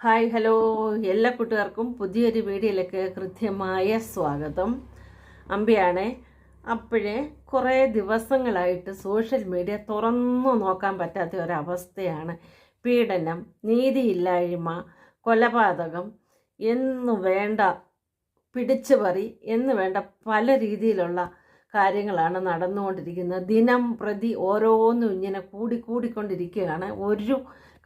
Hi hello. എല്ലാ കൂട്ടുകാർക്കും പുതിയൊരു വീഡിയോയിലേക്ക് കൃത്യമായ സ്വാഗതം. അമ്പിയാണേ അപ്പോഴേ കുറേ ദിവസങ്ങളായിട്ട് സോഷ്യൽ മീഡിയ തുറന്നു നോക്കാൻ പറ്റാത്ത ഒരവസ്ഥയാണ്. പീഡനം നീതിയില്ലായ്മ കൊലപാതകം എന്നു വേണ്ട പിടിച്ചുപറി എന്നു വേണ്ട പല രീതിയിലുള്ള കാര്യങ്ങളാണ് നടന്നുകൊണ്ടിരിക്കുന്നത്. ദിനം പ്രതി ഓരോന്നും ഇങ്ങനെ കൂടിക്കൂടിക്കൊണ്ടിരിക്കുകയാണ് ഒരു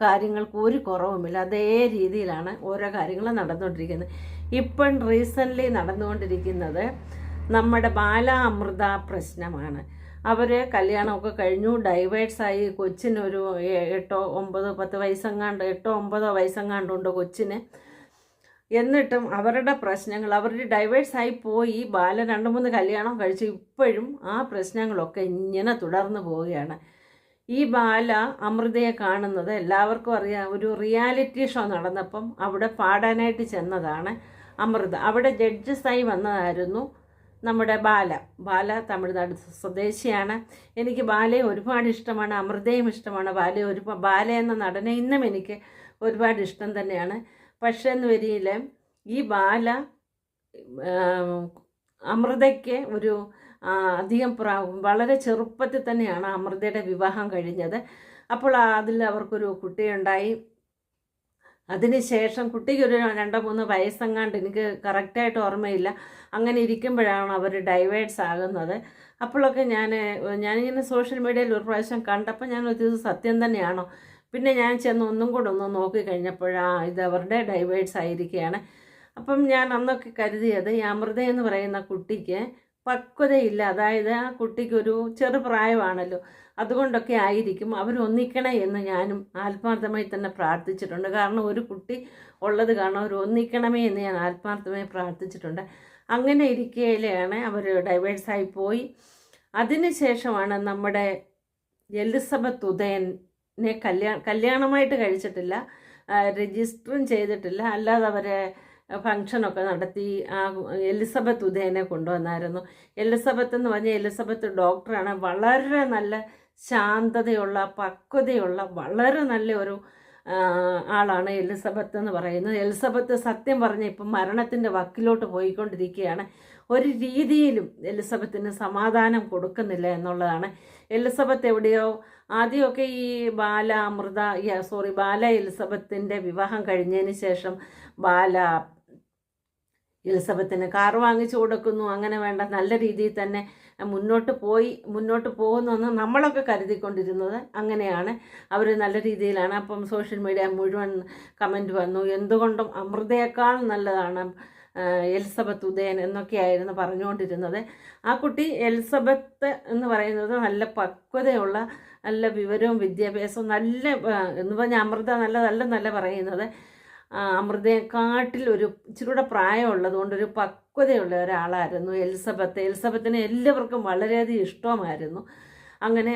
കാര്യങ്ങൾക്ക് ഒരു കുറവുമില്ല. അതേ രീതിയിലാണ് ഓരോ കാര്യങ്ങളും നടന്നുകൊണ്ടിരിക്കുന്നത്. ഇപ്പം റീസെന്റ്ലി നടന്നുകൊണ്ടിരിക്കുന്നത് നമ്മുടെ ബാലാമൃത പ്രശ്നമാണ്. അവർ കല്യാണമൊക്കെ കഴിഞ്ഞു. ഡൈവേഴ്സായി കൊച്ചിനൊരു എട്ടോ ഒമ്പതോ പത്ത് വയസ്സെങ്ങാണ്ട് എട്ടോ ഒമ്പതോ വയസ്സെങ്ങാണ്ടുണ്ട് കൊച്ചിന്. എന്നിട്ടും അവരുടെ പ്രശ്നങ്ങൾ അവർ ഡൈവേഴ്സായി പോയി. ബാല രണ്ട് മൂന്ന് കല്യാണം കഴിച്ച്. ഇപ്പോഴും ആ പ്രശ്നങ്ങളൊക്കെ ഇങ്ങനെ തുടർന്ന് പോവുകയാണ്. ഈ ബാല അമൃതയെ കാണുന്നത് എല്ലാവർക്കും അറിയാം. ഒരു റിയാലിറ്റി ഷോ നടന്നപ്പം അവിടെ പാടാനായിട്ട് ചെന്നതാണ് അമൃത. അവിടെ ജഡ്ജസായി വന്നതായിരുന്നു നമ്മുടെ ബാല. ബാല തമിഴ്നാട് സ്വദേശിയാണ്. എനിക്ക് ബാലയെ ഒരുപാട് ഇഷ്ടമാണ്. അമൃതയും ഇഷ്ടമാണ്. ബാലയെ ഒരു ബാല എന്ന നടനെ ഇന്നും എനിക്ക് ഒരുപാട് ഇഷ്ടം തന്നെയാണ്. പക്ഷേ എന്ന് വരിയിൽ ഈ ബാല അമൃതയ്ക്ക് ഒരു അധികം പ്രാ വളരെ ചെറുപ്പത്തിൽ തന്നെയാണ് അമൃതയുടെ വിവാഹം കഴിഞ്ഞത്. അപ്പോൾ അതിൽ അവർക്കൊരു കുട്ടിയുണ്ടായി. അതിനുശേഷം കുട്ടിക്ക് ഒരു രണ്ടോ മൂന്ന് വയസ്സെങ്ങാണ്ട് എനിക്ക് കറക്റ്റായിട്ട് ഓർമ്മയില്ല. അങ്ങനെ ഇരിക്കുമ്പോഴാണ് അവർ ഡൈവേഴ്സ് ആകുന്നത്. അപ്പോഴൊക്കെ ഞാൻ ഞാനിങ്ങനെ സോഷ്യൽ മീഡിയയിൽ ഒരു പ്രാവശ്യം കണ്ടപ്പോൾ ഞാൻ ഒരു സത്യം തന്നെയാണോ? പിന്നെ ഞാൻ ചെന്ന് ഒന്നും കൂടെ ഒന്ന് നോക്കി കഴിഞ്ഞപ്പോഴാ ഇത് അവരുടെ ഡൈവേഴ്സ് ആയിരിക്കുകയാണ്. അപ്പം ഞാൻ അന്നൊക്കെ കരുതിയത് ഈ അമൃത എന്ന് പറയുന്ന കുട്ടിക്ക് പക്വതയില്ല. അതായത് ആ കുട്ടിക്കൊരു ചെറുപ്രായമാണല്ലോ അതുകൊണ്ടൊക്കെ ആയിരിക്കും അവരൊന്നിക്കണേ എന്ന് ഞാനും ആത്മാർത്ഥമായി തന്നെ പ്രാർത്ഥിച്ചിട്ടുണ്ട്. കാരണം ഒരു കുട്ടി ഉള്ളത് കാരണം അവർ ഒന്നിക്കണമേ എന്ന് ഞാൻ ആത്മാർത്ഥമായി പ്രാർത്ഥിച്ചിട്ടുണ്ട്. അങ്ങനെ ഇരിക്കയിലാണ് അവർ ഡൈവേഴ്സായി പോയി. അതിനുശേഷമാണ് നമ്മുടെ എലിസബത്ത് ഉദയനെ കല്യാണം കല്യാണമായിട്ട് കഴിച്ചിട്ടില്ല. രജിസ്റ്ററും ചെയ്തിട്ടില്ല. അല്ലാതെ അവരെ ഫങ്ഷനൊക്കെ നടത്തി ആ എലിസബത്ത് ഉദയനെ കൊണ്ടുവന്നായിരുന്നു. എലിസബത്ത് എന്ന് പറഞ്ഞാൽ എലിസബത്ത് ഡോക്ടറാണ്. വളരെ നല്ല ശാന്തതയുള്ള പക്വതയുള്ള വളരെ നല്ല ഒരു ആളാണ് എലിസബത്ത് എന്ന് പറയുന്നത്. എലിസബത്ത് സത്യം പറഞ്ഞ ഇപ്പം മരണത്തിന്റെ വക്കിലോട്ട് പോയിക്കൊണ്ടിരിക്കുകയാണ്. ഒരു രീതിയിലും എലിസബത്തിന് സമാധാനം കൊടുക്കുന്നില്ല എന്നുള്ളതാണ്. എലിസബത്ത് എവിടെയോ ആദ്യമൊക്കെ ഈ ബാല അമൃത സോറി ബാല എലിസബത്തിന്റെ വിവാഹം കഴിഞ്ഞതിന് ശേഷം ബാല എലിസബത്തിന് കാർ വാങ്ങിച്ചു കൊടുക്കുന്നു അങ്ങനെ വേണ്ട നല്ല രീതിയിൽ തന്നെ മുന്നോട്ട് പോയി മുന്നോട്ട് പോകുന്നെന്ന് നമ്മളൊക്കെ കരുതിക്കൊണ്ടിരുന്നത് അങ്ങനെയാണ്. അവർ നല്ല രീതിയിലാണ്. അപ്പം സോഷ്യൽ മീഡിയ മുഴുവൻ കമന്റ് വന്നു. എന്തുകൊണ്ടും അമൃതയേക്കാൾ നല്ലതാണ് എലിസബത്ത് ഉദയൻ എന്നൊക്കെയായിരുന്നു പറഞ്ഞുകൊണ്ടിരുന്നത്. ആ കുട്ടി എലിസബത്ത് എന്ന് പറയുന്നത് നല്ല പക്വതയുള്ള നല്ല വിവരവും വിദ്യാഭ്യാസവും നല്ല എന്ന് പറഞ്ഞാൽ അമൃത നല്ലതല്ല നല്ല പറയുന്നത്. അമൃതയെക്കാട്ടിൽ ഒരു ഇച്ചിരി കൂടെ പ്രായമുള്ളത് കൊണ്ട് ഒരു പക്വതയുള്ള ഒരാളായിരുന്നു. എലിസബത്ത്. എലിസബത്തിനെ എല്ലാവർക്കും വളരെയധികം ഇഷ്ടമായിരുന്നു. അങ്ങനെ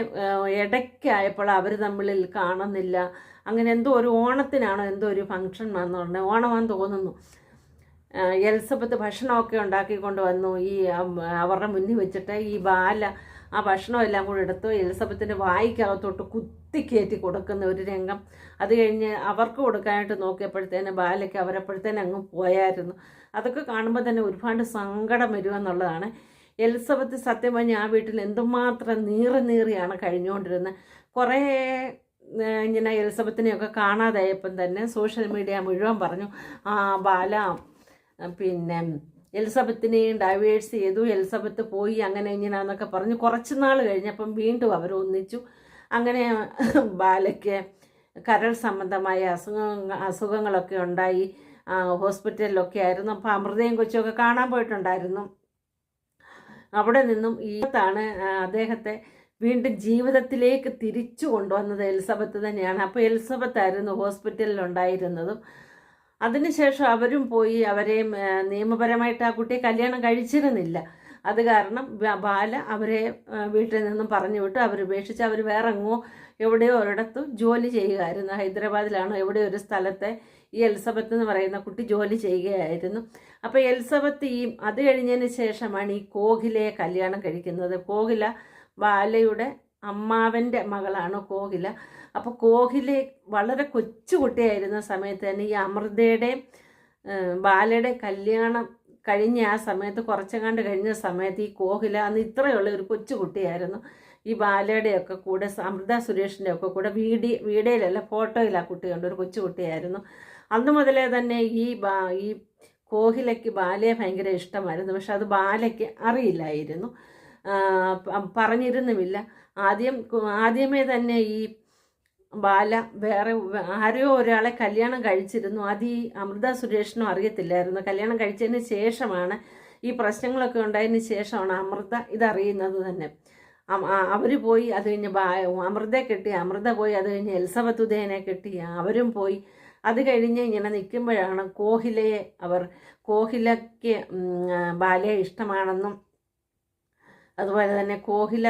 ഇടയ്ക്കായപ്പോൾ അവർ തമ്മിൽ കാണുന്നില്ല. അങ്ങനെ എന്തോ ഒരു ഓണത്തിനാണോ എന്തോ ഒരു ഫംഗ്ഷൻ വന്നു പറഞ്ഞാൽ ഓണമാണെന്ന് തോന്നുന്നു. എലിസബത്ത് ഭക്ഷണമൊക്കെ ഉണ്ടാക്കിക്കൊണ്ട് വന്നു. ഈ അവരുടെ മുന്നിൽ വെച്ചിട്ട് ഈ ബാല ആ ഭക്ഷണം എല്ലാം കൂടെ എടുത്തു. എലിസബത്തിന്റെ വായിക്കകത്തോട്ട് കുത്തിക്കയറ്റി കൊടുക്കുന്ന ഒരു രംഗം. അത് കഴിഞ്ഞ് അവർക്ക് കൊടുക്കാനായിട്ട് നോക്കിയപ്പോഴത്തേന് ബാലയ്ക്ക് അവരപ്പോഴത്തേന് അങ്ങ് പോയായിരുന്നു. അതൊക്കെ കാണുമ്പോൾ തന്നെ ഒരുപാട് സങ്കടം വരുമെന്നുള്ളതാണ് എലിസബത്ത് സത്യം പറഞ്ഞ ആ വീട്ടിൽ എന്തുമാത്രം നീറി നീറിയാണ് കഴിഞ്ഞുകൊണ്ടിരുന്നത്. കുറേ ഇങ്ങനെ എലിസബത്തിനെയൊക്കെ കാണാതായപ്പം തന്നെ സോഷ്യൽ മീഡിയ മുഴുവൻ പറഞ്ഞു ആ ബാല പിന്നെ എലിസബത്തിനെയും ഡൈവേഴ്സ് ചെയ്തു എലിസബത്ത് പോയി അങ്ങനെ ഇങ്ങനെ എന്നൊക്കെ പറഞ്ഞ്. കുറച്ച് നാൾ കഴിഞ്ഞപ്പം വീണ്ടും അവർ ഒന്നിച്ചു അങ്ങനെ ബാലയ്ക്ക് കരൾ സംബന്ധമായ അസുഖങ്ങൾ അസുഖങ്ങളൊക്കെ ഉണ്ടായി. ഹോസ്പിറ്റലിലൊക്കെ ആയിരുന്നു. അപ്പോൾ അമൃതയും കൊച്ചുമൊക്കെ കാണാൻ പോയിട്ടുണ്ടായിരുന്നു. അവിടെ നിന്നും ഈത്താണ് അദ്ദേഹത്തെ വീണ്ടും ജീവിതത്തിലേക്ക് തിരിച്ചു കൊണ്ടുവന്നത് എലിസബത്ത് തന്നെയാണ്. അപ്പോൾ എലിസബത്ത് ആയിരുന്നു ഹോസ്പിറ്റലിൽ ഉണ്ടായിരുന്നതും അതിനുശേഷം അവരും പോയി അവരെയും നിയമപരമായിട്ട് ആ കുട്ടിയെ കല്യാണം കഴിച്ചിരുന്നില്ല. അത് കാരണം ബാല അവരെ വീട്ടിൽ നിന്നും പറഞ്ഞു വിട്ടു. അവർ ഉപേക്ഷിച്ച് അവർ വേറെ എങ്ങോ എവിടെയോ ഒരിടത്ത് ജോലി ചെയ്യുകയായിരുന്നു. ഹൈദരാബാദിലാണ് എവിടെയോ ഒരു സ്ഥലത്തെ ഈ എലിസബത്ത് എന്ന് പറയുന്ന കുട്ടി ജോലി ചെയ്യുകയായിരുന്നു. അപ്പോൾ എലിസബത്ത് ഈ അത് കഴിഞ്ഞതിന് ശേഷമാണ് ഈ കോഹിലയെ കല്യാണം കഴിക്കുന്നത്. കോകില ബാലയുടെ അമ്മാവന്റെ മകളാണ് കോകില അപ്പോൾ കോഹിലെ വളരെ കൊച്ചുകുട്ടിയായിരുന്ന സമയത്ത് തന്നെ ഈ അമൃതയുടെയും ബാലയുടെ കല്യാണം കഴിഞ്ഞ ആ സമയത്ത് കുറച്ചെങ്ങാണ്ട് കഴിഞ്ഞ സമയത്ത് ഈ കോഹില അന്ന് ഇത്രയുള്ള ഒരു കൊച്ചുകുട്ടിയായിരുന്നു ഈ ബാലയുടെയൊക്കെ കൂടെ അമൃത സുരേഷിന്റെ ഒക്കെ കൂടെ വീഡി വീഡിയോയിലല്ല ഫോട്ടോയിൽ ആ കുട്ടിയുണ്ട് ഒരു കൊച്ചുകുട്ടിയായിരുന്നു അന്ന് മുതലേ തന്നെ ഈ ബാ ഈ കോഹിലയ്ക്ക് ബാലയെ ഭയങ്കര ഇഷ്ടമായിരുന്നു. പക്ഷെ അത് ബാലയ്ക്ക് അറിയില്ലായിരുന്നു. പറഞ്ഞിരുന്നുമില്ല. ആദ്യം ആദ്യമേ തന്നെ ഈ ബാല വേറെ ആരോ ഒരാളെ കല്യാണം കഴിച്ചിരുന്നു. അത് ഈ അമൃത സുരേഷിനും അറിയത്തില്ലായിരുന്നു. കല്യാണം കഴിച്ചതിന് ശേഷമാണ് ഈ പ്രശ്നങ്ങളൊക്കെ ഉണ്ടായതിന് ശേഷമാണ് അമൃത ഇതറിയുന്നത് തന്നെ. അവർ പോയി അത് കഴിഞ്ഞ് അമൃതയെ കെട്ടി അമൃത പോയി അത് കഴിഞ്ഞ് എൽസബത്ത് ഉദയനെ കെട്ടി അവരും പോയി. അത് കഴിഞ്ഞ് ഇങ്ങനെ നിൽക്കുമ്പോഴാണ് കോഹിലയെ അവർ കോഹിലയ്ക്ക് ബാലയെ ഇഷ്ടമാണെന്നും അതുപോലെ തന്നെ കോഹില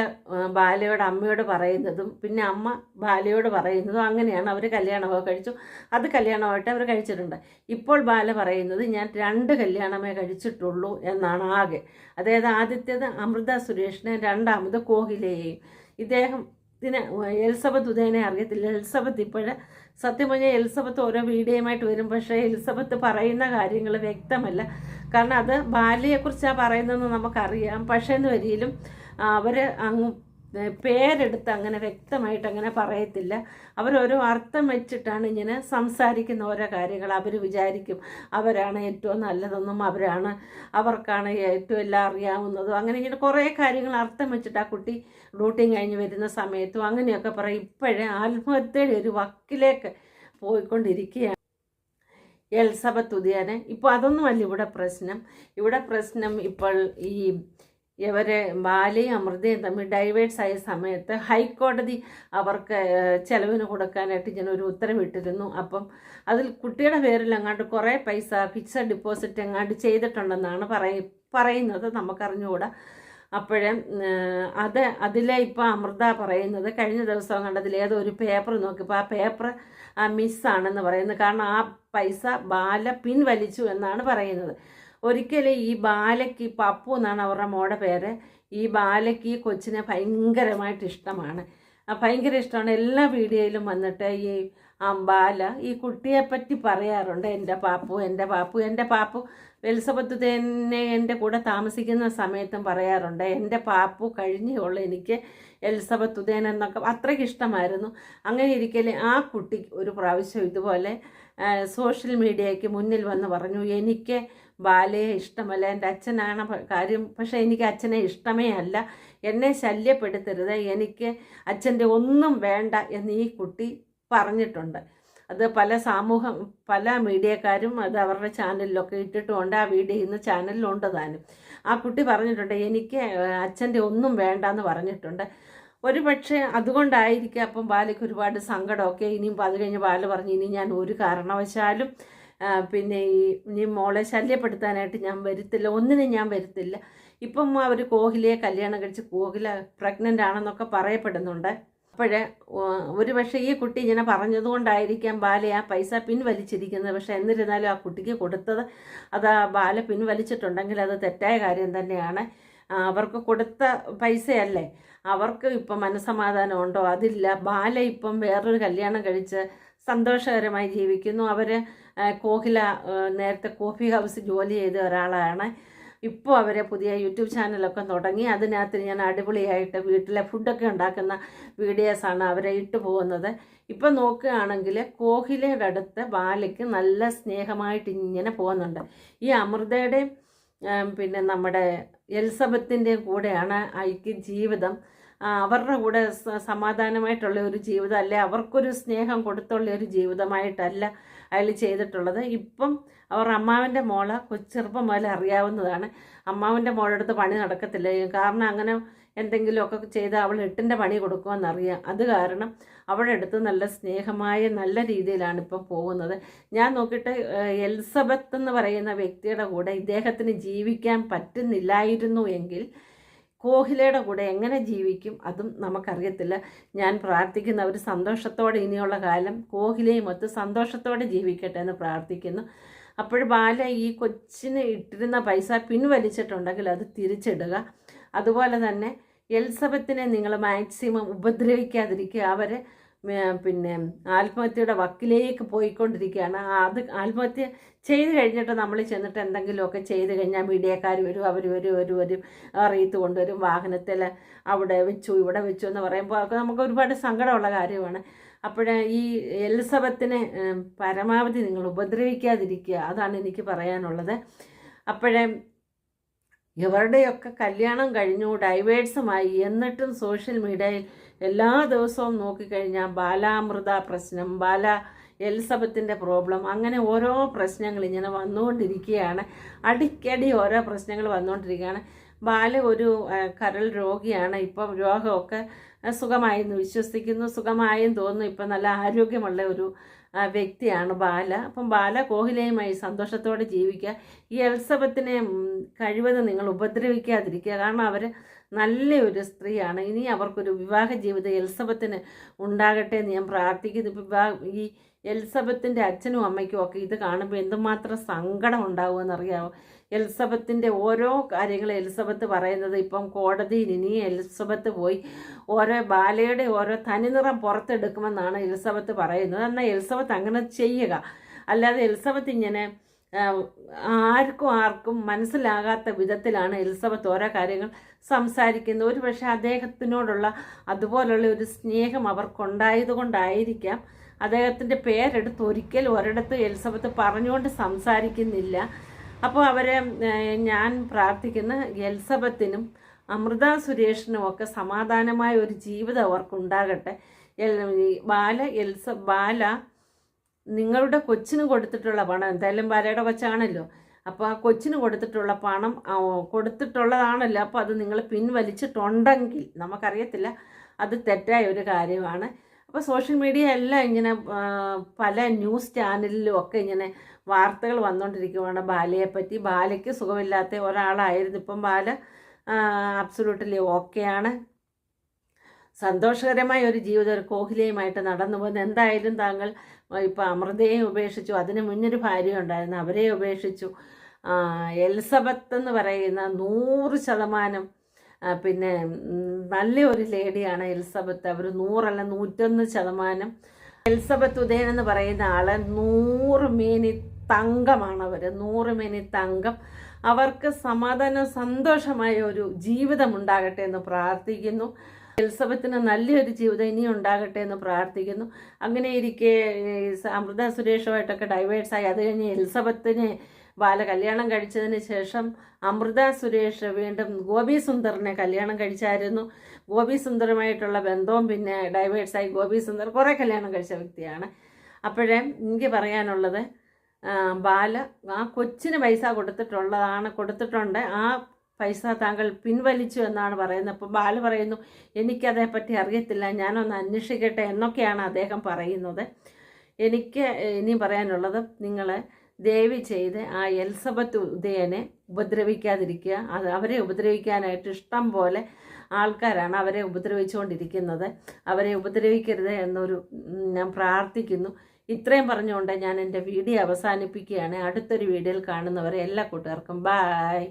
ബാലയോട് അമ്മയോട് പറയുന്നതും പിന്നെ അമ്മ ബാലയോട് പറയുന്നതും അങ്ങനെയാണ്. അവർ കല്യാണമൊക്കെ കഴിച്ചു. അത് കല്യാണമായിട്ട് അവർ കഴിച്ചിട്ടുണ്ട്. ഇപ്പോൾ ബാല പറയുന്നത് ഞാൻ രണ്ട് കല്യാണമേ കഴിച്ചിട്ടുള്ളൂ എന്നാണ് ആകെ. അതായത് ആദ്യത്തേത് അമൃത സുരേഷിനെ രണ്ടാമത് കോഹിലയെയും. ഇദ്ദേഹം ഇതിനെ എലിസബത്ത് ഉദയനെ അറിയത്തില്ല. എലിസബത്ത് ഇപ്പോഴ് സത്യം പറഞ്ഞാൽ എലിസബത്ത് ഓരോ വീഡിയോയുമായിട്ട് വരും പക്ഷേ എലിസബത്ത് പറയുന്ന കാര്യങ്ങൾ വ്യക്തമല്ല. കാരണം അത് ബാല്യയെക്കുറിച്ചാണ് പറയുന്നതെന്ന് നമുക്കറിയാം. പക്ഷേ എന്ന് വരിയിലും അവർ അങ്ങ് പേരെടുത്ത് അങ്ങനെ വ്യക്തമായിട്ട് അങ്ങനെ പറയത്തില്ല. അവരോരോ അർത്ഥം വെച്ചിട്ടാണ് ഇങ്ങനെ സംസാരിക്കുന്ന ഓരോ കാര്യങ്ങൾ അവർ വിചാരിക്കും. അവരാണ് ഏറ്റവും നല്ലതെന്നും അവരാണ് അവർക്കാണ് ഏറ്റവും എല്ലാം അറിയാവുന്നതും. അങ്ങനെ ഇങ്ങനെ കുറേ കാര്യങ്ങൾ അർത്ഥം വെച്ചിട്ട് ആ കുട്ടി ഡ്യൂട്ടിയും കഴിഞ്ഞ് വരുന്ന സമയത്തും അങ്ങനെയൊക്കെ പറയും. ഇപ്പോഴേ ആത്മഹത്യയുടെ ഒരു വക്കിലേക്ക് പോയിക്കൊണ്ടിരിക്കുകയാണ്. എൽസബത്ത് തുതിയാനെ ഇപ്പോൾ അതൊന്നുമല്ല ഇവിടെ പ്രശ്നം. ഇവിടെ പ്രശ്നം ഇപ്പോൾ ഈ ഇവരെ ബാലയും അമൃതയും തമ്മിൽ ഡൈവേഴ്സ് ആയ സമയത്ത് ഹൈക്കോടതി അവർക്ക് ചെലവിന് കൊടുക്കാനായിട്ട് ഞാൻ ഒരു ഉത്തരവിട്ടിരുന്നു. അപ്പം അതിൽ കുട്ടിയുടെ പേരിൽ അങ്ങാണ്ട് കുറേ പൈസ ഫിക്സഡ് ഡിപ്പോസിറ്റ് എങ്ങാണ്ട് ചെയ്തിട്ടുണ്ടെന്നാണ് പറയ പറയുന്നത് നമുക്കറിഞ്ഞുകൂടാ. അപ്പോഴേ അത് അതിലെ ഇപ്പോൾ അമൃത പറയുന്നത് കഴിഞ്ഞ ദിവസം കണ്ടതിൽ ഏതോ ഒരു പേപ്പർ നോക്കിയപ്പോൾ ആ പേപ്പർ മിസ്സാണെന്ന് പറയുന്നത് കാരണം ആ പൈസ ബാല പിൻവലിച്ചു എന്നാണ് പറയുന്നത്. ഒരിക്കലും ഈ ബാലയ്ക്ക് പപ്പു എന്നാണ് അവരുടെ മോടെ പേര്. ഈ ബാലയ്ക്ക് ഈ കൊച്ചിനെ ഭയങ്കരമായിട്ട് ഇഷ്ടമാണ്. ഭയങ്കര ഇഷ്ടമാണ്. എല്ലാ വീഡിയോയിലും വന്നിട്ട് ഈ അമ്പാല ഈ കുട്ടിയെപ്പറ്റി പറയാറുണ്ട്. എന്റെ പാപ്പു എന്റെ പാപ്പു എന്റെ പാപ്പു. എലിസബത്ത് തന്നെ എന്റെ കൂടെ താമസിക്കുന്ന സമയത്തും പറയാറുണ്ട് എന്റെ പാപ്പു കഴിഞ്ഞുള്ളൂ എനിക്ക് എലിസബത്ത് ഉദയൻ എന്നൊക്കെ. അത്രയ്ക്ക് ഇഷ്ടമായിരുന്നു. അങ്ങനെ ഇരിക്കലേ ആ കുട്ടി ഒരു പ്രാവശ്യം ഇതുപോലെ സോഷ്യൽ മീഡിയയ്ക്ക് മുന്നിൽ വന്ന് പറഞ്ഞു എനിക്ക് ബാലയെ ഇഷ്ടമല്ല എന്റെ അച്ഛനാണ് കാര്യം പക്ഷേ എനിക്ക് അച്ഛനെ ഇഷ്ടമേ അല്ല. എന്നെ ശല്യപ്പെടുത്തരുത് എനിക്ക് അച്ഛന്റെ ഒന്നും വേണ്ട എന്ന് ഈ കുട്ടി പറഞ്ഞിട്ടുണ്ട്. അത് പല സമൂഹം പല മീഡിയക്കാരും അത് അവരുടെ ചാനലിലൊക്കെ ഇട്ടിട്ടുമുണ്ട്. ആ വീഡിയോ ഇന്ന് ചാനലിലുണ്ട് താനും. ആ കുട്ടി പറഞ്ഞിട്ടുണ്ട് എനിക്ക് അച്ഛന്റെ ഒന്നും വേണ്ട എന്ന് പറഞ്ഞിട്ടുണ്ട്. ഒരു പക്ഷേ അതുകൊണ്ടായിരിക്കും അപ്പം ബാലയ്ക്ക് ഒരുപാട് സങ്കടമൊക്കെ. ഇനിയും അത് കഴിഞ്ഞ് ബാല പറഞ്ഞു ഇനി ഞാൻ ഒരു കാരണവശാലും പിന്നെ ഈ ഇനി മോളെ ശല്യപ്പെടുത്താനായിട്ട് ഞാൻ വരുത്തില്ല. ഒന്നിനും ഞാൻ വരുത്തില്ല. ഇപ്പം അവർ കോഹ്ലിയെ കല്യാണം കഴിച്ച് കോഹ്ല പ്രഗ്നന്റ് ആണെന്നൊക്കെ പറയപ്പെടുന്നുണ്ട്. അപ്പോഴേ ഒരു പക്ഷേ ഈ കുട്ടി ഇങ്ങനെ പറഞ്ഞതുകൊണ്ടായിരിക്കാം ബാല ആ പൈസ പിൻവലിച്ചിരിക്കുന്നത്. പക്ഷേ എന്നിരുന്നാലും ആ കുട്ടിക്ക് കൊടുത്തത് അത് ആ ബാല പിൻവലിച്ചിട്ടുണ്ടെങ്കിൽ അത് തെറ്റായ കാര്യം തന്നെയാണ്. അവർക്ക് കൊടുത്ത പൈസയല്ലേ? അവർക്ക് ഇപ്പം മനസ്സമാധാനം ഉണ്ടോ? അതില്ല. ബാല ഇപ്പം വേറൊരു കല്യാണം കഴിച്ച് സന്തോഷകരമായി ജീവിക്കുന്നു. അവർ കോഹില നേരത്തെ കോഫി ഹൗസ് ജോലി ചെയ്ത ഒരാളാണ്. ഇപ്പോൾ അവർ പുതിയ യൂട്യൂബ് ചാനലൊക്കെ തുടങ്ങി. അതിനകത്ത് ഞാൻ അടിപൊളിയായിട്ട് വീട്ടിലെ ഫുഡൊക്കെ ഉണ്ടാക്കുന്ന വീഡിയോസാണ് അവരെ ഇട്ട് പോകുന്നത്. ഇപ്പം നോക്കുകയാണെങ്കിൽ കോഹിലയുടെ അടുത്ത് ബാലയ്ക്ക് നല്ല സ്നേഹമായിട്ട് ഇങ്ങനെ പോകുന്നുണ്ട്. ഈ അമൃതയുടെയും പിന്നെ നമ്മുടെ എലിസബത്തിന്റെയും കൂടെയാണ് ഐക്യ ജീവിതം അവരുടെ കൂടെ സമാധാനമായിട്ടുള്ള ഒരു ജീവിതം അല്ലെ അവർക്കൊരു സ്നേഹം കൊടുത്തുള്ള ഒരു ജീവിതമായിട്ടല്ല അയാൾ ചെയ്തിട്ടുള്ളത്. ഇപ്പം അവർ അമ്മാവന്റെ മോളെ കൊച്ചെറുപ്പം മുതൽ അറിയാവുന്നതാണ്. അമ്മാവന്റെ മോളെടുത്ത് പണി നടക്കത്തില്ല. കാരണം അങ്ങനെ എന്തെങ്കിലുമൊക്കെ ചെയ്ത് അവൾ എട്ടിന്റെ പണി കൊടുക്കുമെന്നറിയാം. അത് കാരണം അവളുടെ അടുത്ത് നല്ല സ്നേഹമായ നല്ല രീതിയിലാണ് ഇപ്പം പോകുന്നത്. ഞാൻ നോക്കിയിട്ട് എലിസബത്ത് എന്ന് പറയുന്ന വ്യക്തിയുടെ കൂടെ ഇദ്ദേഹത്തിന് ജീവിക്കാൻ പറ്റുന്നില്ലായിരുന്നു എങ്കിൽ കോഹ്ലിയുടെ കൂടെ എങ്ങനെ ജീവിക്കും അതും നമുക്കറിയത്തില്ല. ഞാൻ പ്രാർത്ഥിക്കുന്ന അവർ സന്തോഷത്തോടെ ഇനിയുള്ള കാലം കോഹ്ലിയും ഒത്ത് സന്തോഷത്തോടെ ജീവിക്കട്ടെ എന്ന് പ്രാർത്ഥിക്കുന്നു. അപ്പോൾ ബാല ഈ കൊച്ചിന് ഇട്ടിരുന്ന പൈസ പിൻവലിച്ചിട്ടുണ്ടെങ്കിൽ അത് തിരിച്ചിടുക. അതുപോലെ തന്നെ എൽസബത്തിനെ നിങ്ങൾ മാക്സിമം ഉപദ്രവിക്കാതിരിക്കുക. അവരെ പിന്നെ ആത്മഹത്യയുടെ വക്കിലേക്ക് പോയിക്കൊണ്ടിരിക്കുകയാണ്. അത് ആത്മഹത്യ ചെയ്ത് കഴിഞ്ഞിട്ട് നമ്മൾ ചെന്നിട്ട് എന്തെങ്കിലുമൊക്കെ ചെയ്ത് കഴിഞ്ഞാൽ മീഡിയക്കാർ വരും അവർ വരും ഒരു വരും റീത്ത് കൊണ്ടുവരും. വാഹനത്തിൽ അവിടെ വെച്ചു ഇവിടെ വെച്ചു എന്ന് പറയുമ്പോൾ ഒക്കെ നമുക്ക് ഒരുപാട് സങ്കടമുള്ള കാര്യമാണ്. അപ്പോഴേ ഈ എലിസബത്തിനെ പരമാവധി നിങ്ങൾ ഉപദ്രവിക്കാതിരിക്കുക അതാണ് എനിക്ക് പറയാനുള്ളത്. അപ്പോഴേ ഇവരുടെയൊക്കെ കല്യാണം കഴിഞ്ഞു ഡൈവേഴ്സുമായി. എന്നിട്ടും സോഷ്യൽ മീഡിയയിൽ എല്ലാ ദിവസവും നോക്കിക്കഴിഞ്ഞാൽ ബാലാമൃത പ്രശ്നം ബാല എലിസബത്തിന്റെ പ്രോബ്ലം അങ്ങനെ ഓരോ പ്രശ്നങ്ങൾ ഇങ്ങനെ വന്നുകൊണ്ടിരിക്കുകയാണ്. അടിക്കടി ഓരോ പ്രശ്നങ്ങൾ വന്നുകൊണ്ടിരിക്കുകയാണ്. ബാല ഒരു കരൾ രോഗിയാണ്. ഇപ്പം രോഗമൊക്കെ സുഖമായെന്ന് വിശ്വസിക്കുന്നു. സുഖമായെന്ന് തോന്നുന്നു. ഇപ്പം നല്ല ആരോഗ്യമുള്ള ഒരു വ്യക്തിയാണ് ബാല. അപ്പം ബാല കോഹിലയുമായി സന്തോഷത്തോടെ ജീവിക്കുക. ഈ എൽസബത്തിനെ കഴിവതും നിങ്ങൾ ഉപദ്രവിക്കാതിരിക്കുക. കാരണം അവർ നല്ല ഒരു സ്ത്രീയാണ്. ഇനി അവർക്കൊരു വിവാഹ ജീവിതം എൽസബത്തിന് ഉണ്ടാകട്ടെ എന്ന് ഞാൻ പ്രാർത്ഥിക്കുന്നു. ഇപ്പം വിവാഹ ഈ എലിസബത്തിന്റെ അച്ഛനും അമ്മയ്ക്കും ഒക്കെ ഇത് കാണുമ്പോൾ എന്തുമാത്രം സങ്കടം ഉണ്ടാവുമെന്നറിയാമോ എലിസബത്തിന്റെ ഓരോ കാര്യങ്ങൾ എലിസബത്ത് പറയുന്നത് ഇപ്പം കോടതിയിൽ ഇനി എലിസബത്ത് പോയി ഓരോ ബാലയുടെ ഓരോ തനിനിറം പുറത്തെടുക്കുമെന്നാണ് എലിസബത്ത് പറയുന്നത്. എന്നാൽ എലിസബത്ത് അങ്ങനെ ചെയ്യുക. അല്ലാതെ എലിസബത്ത് ഇങ്ങനെ ആർക്കും ആർക്കും മനസ്സിലാകാത്ത വിധത്തിലാണ് എലിസബത്ത് ഓരോ കാര്യങ്ങൾ സംസാരിക്കുന്നത്. ഒരു പക്ഷേ അദ്ദേഹത്തിനോടുള്ള അതുപോലുള്ള ഒരു സ്നേഹം അവർക്കുണ്ടായത് കൊണ്ടായിരിക്കാം അദ്ദേഹത്തിന്റെ പേരെടുത്ത് ഒരിക്കൽ ഒരിടത്ത് എലിസബത്ത് പറഞ്ഞുകൊണ്ട് സംസാരിക്കുന്നില്ല. അപ്പോൾ അവരെ ഞാൻ പ്രാർത്ഥിക്കുന്ന എലിസബത്തിനും അമൃത സുരേഷിനും ഒക്കെ സമാധാനമായ ഒരു ജീവിതം അവർക്കുണ്ടാകട്ടെ. ബാല എൽസ ബാല നിങ്ങളുടെ കൊച്ചിന് കൊടുത്തിട്ടുള്ള പണം എന്തായാലും ബാലയുടെ കൊച്ചാണല്ലോ അപ്പോൾ ആ കൊച്ചിന് കൊടുത്തിട്ടുള്ള പണം കൊടുത്തിട്ടുള്ളതാണല്ലോ. അപ്പോൾ അത് നിങ്ങൾ പിൻവലിച്ചിട്ടുണ്ടെങ്കിൽ നമുക്കറിയത്തില്ല അത് തെറ്റായ ഒരു കാര്യമാണ്. അപ്പോൾ സോഷ്യൽ മീഡിയ എല്ലാം ഇങ്ങനെ പല ന്യൂസ് ചാനലിലും ഒക്കെ ഇങ്ങനെ വാർത്തകൾ വന്നുകൊണ്ടിരിക്കുകയാണ് ബാലയെപ്പറ്റി ബാലയ്ക്ക് സുഖമില്ലാത്ത ഒരാളായിരുന്നു. ഇപ്പം ബാല അബ്സുലൂട്ടലി ഓക്കെയാണ് സന്തോഷകരമായ ഒരു ജീവിതം ഒരു കോഹ്ലിയുമായിട്ട് നടന്നു പോകുന്നത് എന്തായാലും താങ്കൾ ഇപ്പം അമൃതയെ ഉപേക്ഷിച്ചു. അതിന് മുന്നൊരു ഭാര്യ ഉണ്ടായിരുന്നു. അവരെ ഉപേക്ഷിച്ചു. എലിസബത്ത് എന്ന് പറയുന്ന നൂറ് ശതമാനം പിന്നെ നല്ല ഒരു ലേഡിയാണ് എലിസബത്ത്. അവർ നൂറല്ല നൂറ്റൊന്ന് ശതമാനം. എലിസബത്ത് ഉദയൻ എന്ന് പറയുന്ന ആൾ നൂറ് മേനി തങ്കമാണ് അവർ നൂറ് മേനി തങ്കം. അവർക്ക് സമാധാനം സന്തോഷമായ ഒരു ജീവിതം ഉണ്ടാകട്ടെ എന്ന് പ്രാർത്ഥിക്കുന്നു. എലിസബത്തിന് നല്ലൊരു ജീവിതം ഇനി ഉണ്ടാകട്ടെ എന്ന് പ്രാർത്ഥിക്കുന്നു. അങ്ങനെ ഇരിക്കെ അമൃത സുരേഷുമായിട്ടൊക്കെ ഡൈവേഴ്സായി. അത് കഴിഞ്ഞ് എലിസബത്തിനെ ബാല കല്യാണം കഴിച്ചതിന് ശേഷം അമൃത സുരേഷ് വീണ്ടും ഗോപി സുന്ദറിനെ കല്യാണം കഴിച്ചായിരുന്നു. ഗോപി സുന്ദറുമായിട്ടുള്ള ബന്ധവും പിന്നെ ഡൈവേഴ്സായി ഗോപി സുന്ദർ കുറേ കല്യാണം കഴിച്ച വ്യക്തിയാണ്. അപ്പോഴേ എനിക്ക് പറയാനുള്ളത് ബാല ആ കൊച്ചിന് പൈസ കൊടുത്തിട്ടുള്ളതാണ് കൊടുത്തിട്ടുണ്ട്. ആ പൈസ താങ്കൾ പിൻവലിച്ചു എന്നാണ് പറയുന്നത്. അപ്പോൾ ബാല പറയുന്നു എനിക്കതേപ്പറ്റി അറിയത്തില്ല ഞാനൊന്ന് അന്വേഷിക്കട്ടെ എന്നൊക്കെയാണ് അദ്ദേഹം പറയുന്നത്. എനിക്ക് ഇനിയും പറയാനുള്ളത് നിങ്ങൾ ദയവ് ചെയ്ത് ആ എൽസബത്ത് ഉദയനെ ഉപദ്രവിക്കാതിരിക്കുക. അത് അവരെ ഉപദ്രവിക്കാനായിട്ട് ഇഷ്ടം പോലെ ആൾക്കാരാണ് അവരെ ഉപദ്രവിച്ചുകൊണ്ടിരിക്കുന്നത്. അവരെ ഉപദ്രവിക്കരുത് എന്നൊരു ഞാൻ പ്രാർത്ഥിക്കുന്നു. ഇത്രയും പറഞ്ഞുകൊണ്ട് ഞാൻ എന്റെ വീഡിയോ അവസാനിപ്പിക്കുകയാണ്. അടുത്തൊരു വീഡിയോയിൽ കാണുന്നവരെ എല്ലാ കൂട്ടുകാർക്കും ബായ്